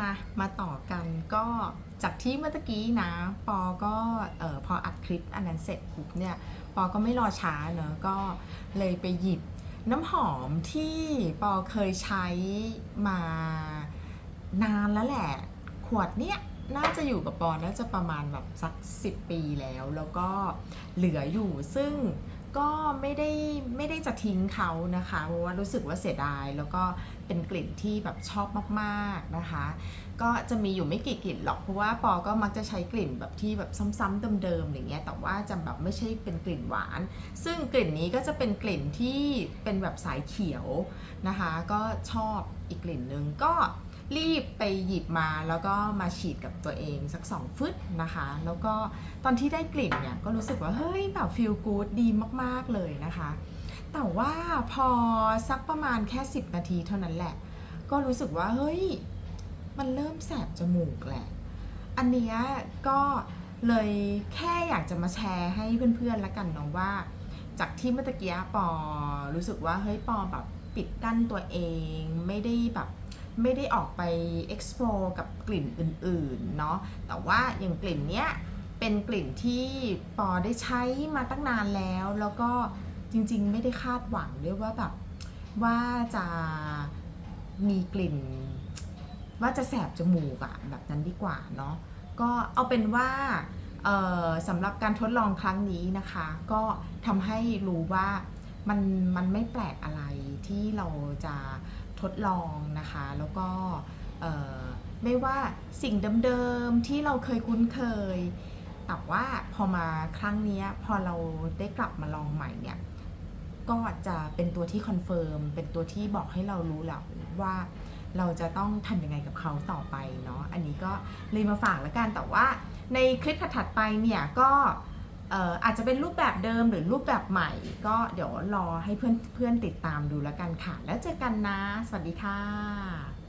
มามาต่อกันก็จากที่เมื่อตะกี้นะ ปอก็เออพออัดคลิปอันนั้นเสร็จปุ๊บเนี่ยปอก็ไม่รอช้าเนอะก็เลยไปหยิบน้ำหอมที่ปอเคยใช้มานานแล้วแหละ ขวดเนี้ยน่าจะอยู่กับปอน่าจะประมาณแบบสัก 10 ปีแล้ว แล้วก็เหลืออยู่ซึ่ง ก็ไม่ได้ไม่ได้จะทิ้งเขานะคะเพราะว่ารู้สึกว่าเสียดาย แล้วก็เป็นกลิ่นที่แบบชอบมากๆนะคะ ก็จะมีอยู่ไม่กี่กลิ่นหรอกเพราะว่าปอก็มักจะใช้กลิ่นแบบที่แบบซ้ำๆเดิมๆอย่างเงี้ยแต่ว่าจะแบบไม่ใช่เป็นกลิ่นหวาน ซึ่งกลิ่นนี้ก็จะเป็นกลิ่นที่เป็นแบบสายเขียวนะคะ ก็ชอบอีกกลิ่นหนึ่งก็ รีบไปหยิบมาแล้วก็มาฉีดกับตัวเองสักสองฟึดนะคะ แล้วก็ตอนที่ได้กลิ่นเนี่ยก็รู้สึกว่าเฮ้ยแบบฟีลกู๊ดดีมากๆเลยนะคะ แต่ว่าพอสักประมาณแค่ 10 นาทีเท่านั้นแหละ ก็รู้สึกว่าเฮ้ยมันเริ่มแสบจมูกแหละ อันเนี้ยก็เลยแค่อยากจะมาแชร์ให้เพื่อนๆละกันเนาะว่า จากที่เมื่อตะกี้ปอรู้สึกว่าเฮ้ยปอแบบปิดกั้นตัวเองไม่ได้แบบ ไม่ได้ออกไป explore กับกลิ่นอื่นๆเนาะแต่ว่าอย่างกลิ่นเนี้ยเป็นกลิ่นที่ปอได้ใช้มาตั้งนานแล้ว แล้วก็จริงๆ ไม่ได้คาดหวังด้วยว่าแบบว่าจะมีกลิ่น ว่าจะแสบจมูกอะแบบนั้นดีกว่าเนาะก็เอาเป็นว่าสำหรับการทดลองครั้งนี้นะคะ ก็ทำให้รู้ว่ามันมันไม่แปลกอะไรที่เราจะ ดลองนะคะ แล้วก็ไม่ว่าสิ่งเดิมๆที่เราเคยคุ้นเคย แต่ว่าพอมาครั้งนี้พอเราได้กลับมาลองใหม่เนี่ยก็จะเป็นตัวที่คอนเฟิร์มเป็นตัวที่บอกให้เรารู้แล้วว่าเราจะต้องทำยังไงกับเขาต่อไปเนาะอันนี้ก็เลยมาฝากแล้วกันแต่ว่าในคลิปถัดๆไปเนี่ยก็ อาจจะเป็นรูปแบบเดิมหรือรูปแบบใหม่ ก็เดี๋ยวรอให้เพื่อนเพื่อนติดตามดูแล้วกันค่ะ แล้วเจอกันนะ สวัสดีค่ะ